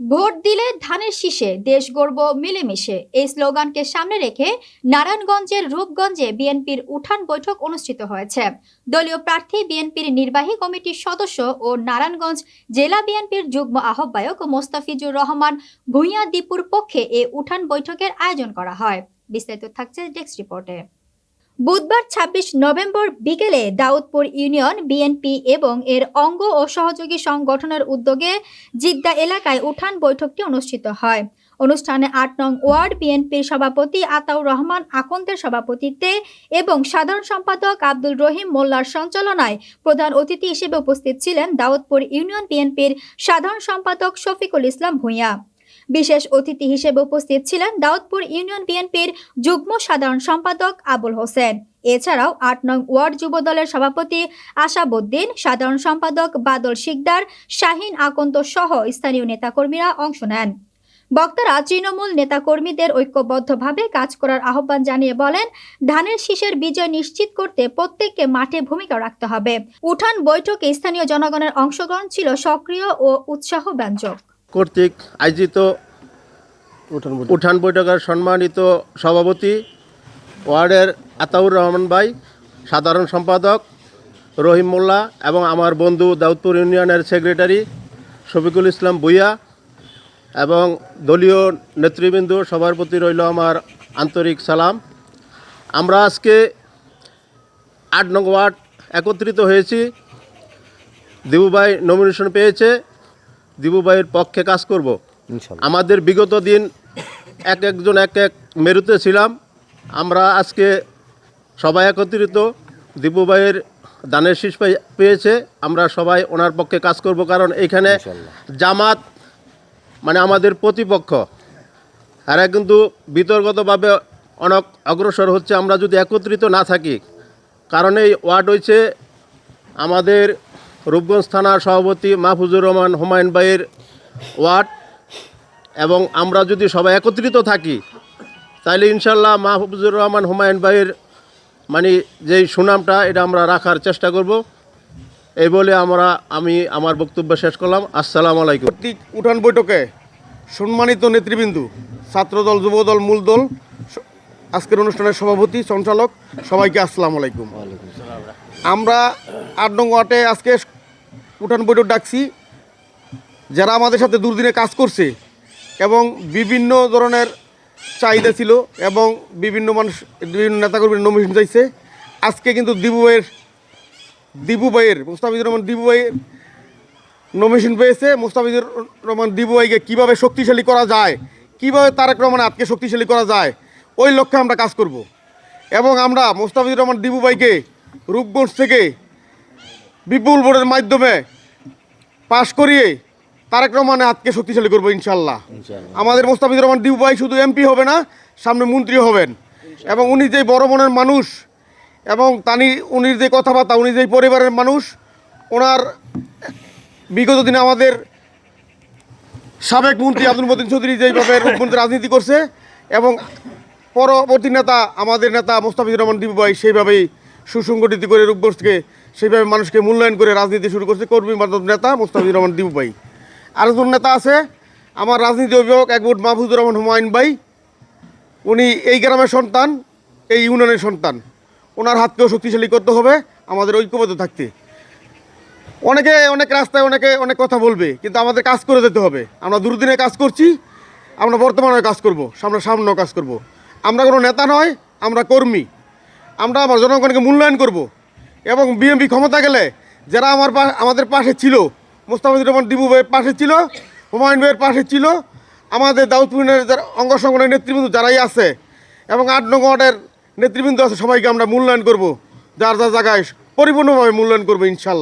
Vote দিলে ধানের শীষে দেশ গর্ব মিলেমিশে। এই স্লোগানকে সামনে রেখে নারায়ণগঞ্জের রূপগঞ্জে বিএনপির উঠান বৈঠক অনুষ্ঠিত হয়েছে। দলীয় প্রার্থী বিএনপির নির্বাহী কমিটির সদস্য ও নারায়ণগঞ্জ জেলা বিএনপির যুগ্ম আহ্বায়ক মোস্তাফিজুর রহমান ভূঁইয়া দীপুর পক্ষে এ উঠান বৈঠকের আয়োজন করা হয়। বিস্তারিত থাকছে ডেস্ক রিপোর্টে। বুধবার ২৬ নভেম্বর বিকেলে দাউদপুর ইউনিয়ন, বিএনপি এবং এর অঙ্গ ও সহযোগী সংগঠনের উদ্যোগে জিদ্দা এলাকায় উঠান বৈঠকটি অনুষ্ঠিত হয়। অনুষ্ঠানে আট নং ওয়ার্ড বিএনপির সভাপতি আতাউর রহমান, আকন্দের সভাপতিত্বে এবং সাধারণ সম্পাদক আব্দুল রহিম মোল্লার সঞ্চালনায় প্রধান অতিথি হিসেবে উপস্থিত ছিলেন দাউদপুর ইউনিয়ন বিএনপির সাধারণ সম্পাদক শফিকুল ইসলাম ভূঁইয়া। বিশেষ অতিথি হিসেবে উপস্থিত ছিলেন দাউদপুর ইউনিয়ন বিএনপির যুগ্ম সাধারণ সম্পাদক আবুল হোসেন। এছাড়াও আট নং ওয়ার্ড যুব দলের সভাপতি আশাবুদ্দিন, সাধারণ সম্পাদক বাদল শিকদার, শাহিন আকন্ত সহ স্থানীয় নেতাকর্মীরা অংশ নেন। বক্তারা তৃণমূল নেতাকর্মীদের ঐক্যবদ্ধভাবে কাজ করার আহ্বান জানিয়ে বলেন, ধানের শীষের বিজয় নিশ্চিত করতে প্রত্যেককে মাঠে ভূমিকা রাখতে হবে। উঠান বৈঠকে স্থানীয় জনগণের অংশগ্রহণ ছিল সক্রিয় ও উৎসাহ ব্যঞ্জক কর্তৃক আয়োজিত উঠান বৈঠকের সম্মানিত সভাপতি ওয়ার্ডের আতাউর রহমান ভাই সাধারণ সম্পাদক রহিম মোল্লা এবং আমার বন্ধু দাউদপুর ইউনিয়নের সেক্রেটারি শফিকুল ইসলাম ভুইয়া এবং দলীয় নেতৃবৃন্দ সবার প্রতি রইল আমার আন্তরিক সালাম। আমরা আজকে আট নং ওয়ার্ড একত্রিত হয়েছি। দিবুভাই নমিনেশন পেয়েছে। দিবুভাইয়ের পক্ষে কাজ করব। আমাদের বিগত দিন এক একজন এক এক মেরুতে ছিলাম। আমরা আজকে সবাই একত্রিত। দীপু ভাইয়ের দানের শীষ পেয়েছে। আমরা সবাই ওনার পক্ষে কাজ করব কারণ এখানে জামাত মানে আমাদের প্রতিপক্ষ। এরা কিন্তু বিতর্কতভাবে অনেক অগ্রসর হচ্ছে। আমরা যদি একত্রিত না থাকি কারণ এই ওয়ার্ড হয়েছে আমাদের রূপগঞ্জ থানার সভাপতি মাহফুজুর রহমান হুমায়ুন ভাইয়ের ওয়ার্ড এবং আমরা যদি সবাই একত্রিত থাকি তাহলে ইনশাল্লাহ মাহফুজুর রহমান হুমায়ুন ভাইয়ের মানে যেই সুনামটা এটা আমরা রাখার চেষ্টা করব। এই বলে আমরা আমি আমার বক্তব্য শেষ করলাম। আসসালাম আলাইকুম। কর্তৃক উঠান বৈঠকে সম্মানিত নেতৃবৃন্দু ছাত্রদল যুবদল মূল দল আজকের অনুষ্ঠানের সভাপতি সঞ্চালক সবাইকে আসসালামু আলাইকুম। আমরা আট নং ওয়ার্ডে আজকে উঠান বৈঠক ডাকছি। যারা আমাদের সাথে দুর্দিনে কাজ করছে এবং বিভিন্ন ধরনের চাহিদা ছিল এবং বিভিন্ন মানুষ, বিভিন্ন নেতাকর্মীর নমিনেশন চাইছে। আজকে কিন্তু দিবু ভাইয়ের, দিবু মুস্তাফিজুর রহমান দিবু ভাইয়ের নমিনেশন পেয়েছে। মুস্তাফিজুর রহমান দিবুয়াইকে কীভাবে শক্তিশালী করা যায়, কীভাবে তারেক রহমান আজকে শক্তিশালী করা যায়, ওই লক্ষ্যে আমরা কাজ করব। এবং আমরা মুস্তাফিজুর রহমান দিবুভাইকে রূপগঞ্জ থেকে বিপুল ভোটের মাধ্যমে পাশ করিয়ে তারেক রহমানের হাতকে শক্তিশালী করব ইনশাল্লাহ। আমাদের মোস্তাফিজুর রহমান দিবুভাই শুধু এমপি হবে না সামনে মন্ত্রী হবেন। এবং উনি যে বড় মনের মানুষ এবং তানি উনি যে কথাবার্তা উনি যে পরিবারের মানুষ ওনার বিগত দিনে আমাদের সাবেক মন্ত্রী আব্দুল মতিন চৌধুরী যেইভাবে রূপবন্দি রাজনীতি করছে এবং পরবর্তী নেতা আমাদের নেতা মোস্তাফিজুর রহমান দিবু ভাই সেইভাবেই সুসংগঠিত করে রূপগঞ্জকে সেইভাবে মানুষকে মূল্যায়ন করে রাজনীতি শুরু করছে কর্মী মাধ্যম নেতা মোস্তাফিজুর রহমান দিবু ভাই। আরেকজন নেতা আছে, আমার রাজনীতি অভিভাবক একবুট মাহফুজুর রহমান হুমায়ুন ভাই। উনি এই গ্রামের সন্তান, এই ইউনিয়নের সন্তান। ওনার হাতকেও শক্তিশালী করতে হবে, আমাদের ঐক্যবদ্ধ থাকতে। অনেকে অনেক রাস্তায় অনেকে অনেক কথা বলবে, কিন্তু আমাদের কাজ করে যেতে হবে। আমরা দুর্দিনে কাজ করছি, আমরা বর্তমানে কাজ করব, আমরা সামনেও কাজ করব। আমরা কোনো নেতা নয়, আমরা কর্মী। আমরা আমার জনগণকে মূল্যায়ন করব। এবং বিএমপি ক্ষমতা গেলে যারা আমার আমাদের পাশে ছিল, মোস্তাফিজুর রহমান ডিবু ভাইয়ের পাশে ছিল, হুমায়ুন ভাইয়ের পাশে ছিল, আমাদের দাউদপুরের যারা অঙ্গ সংগঠনের নেতৃবৃন্দ যারাই আছে, এবং আট নং ওয়ার্ডের নেতৃবৃন্দ আছে, সবাইকে আমরা মূল্যায়ন করব। যার যার জায়গায় পরিপূর্ণভাবে মূল্যায়ন করব ইনশাল্লাহ।